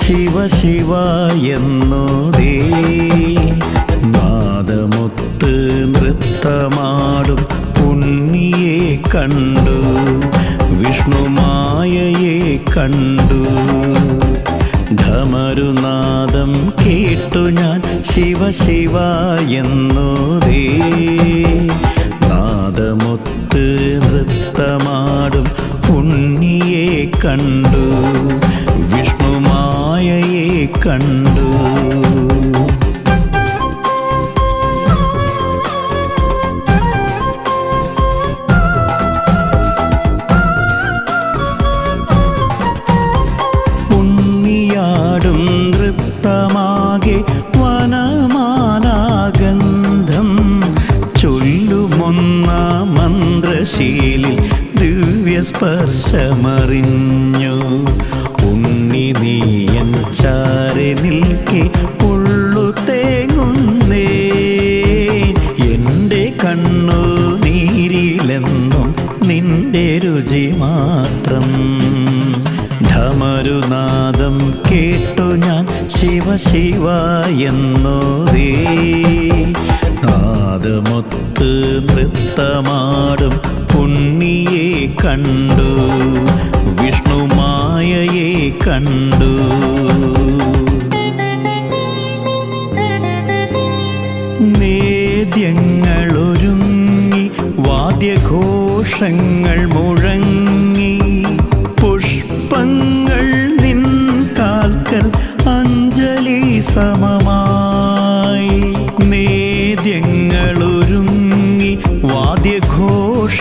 ശിവ ശിവ എന്നോദേ നാദമൊത്ത് നൃത്തമാടും ഉണ്ണിയെ കണ്ടു വിഷ്ണുമായയെ കണ്ടു. ധമരുനാദം കേട്ടു ഞാൻ ശിവ ശിവ എന്നോദേ നാദമൊത്ത് നൃത്തമാടും ഉണ്ണിയെ കണ്ടു. വിഷ്ണുമായയെ കണ്ടു. ഉണ്ണിയാടും നൃത്തമാകെ ദിവ്യസ്പർശമറിഞ്ഞു ഉണ്ണി നീയൻ ചാരി നിൽക്കെ ഉള്ളു തേങ്ങുന്നേ. എന്റെ കണ്ണു നീരിലെന്നും നിന്റെ രുചി മാത്രം. ധമരുനാദം കേട്ടു ഞാൻ ശിവ ശിവ എന്നോദേ നാദമൊത്ത് നൃത്തമാടും കണ്ടു. വിഷ്ണുമായയെ കണ്ടു. നേദ്യങ്ങളൊരുങ്ങി വാദ്യഘോഷങ്ങൾ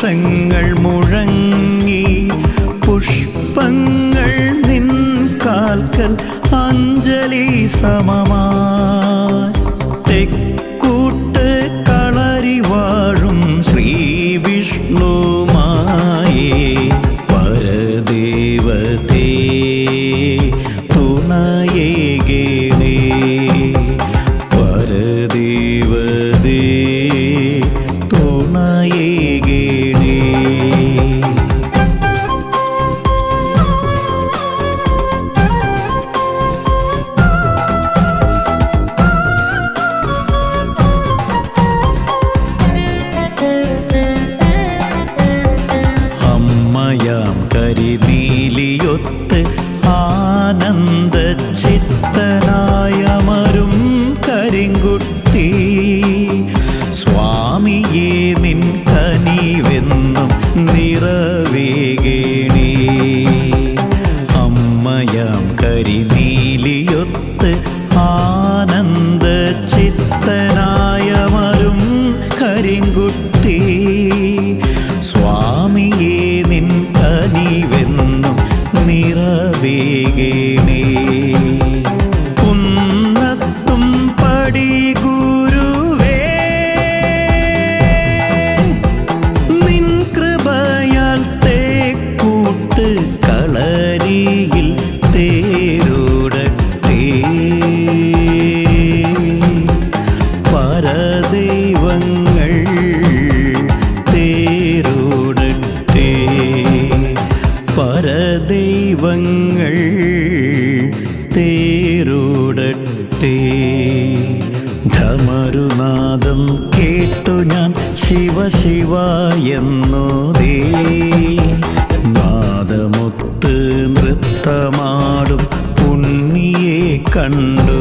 വാദ്യഘോഷങ്ങൾ മുഴങ്ങി പുഷ്പങ്ങൾ നിൻ കാൽക്കൽ അഞ്ജലി സമമായി. തെക്കൂട്ട് കളരി വാഴും ശ്രീ വിഷ്ണു പരദേവതേ പരദേവതേ good ശിവ നാദമൊത്ത് നൃത്തമാടും ഉണ്ണിയെ കണ്ടു.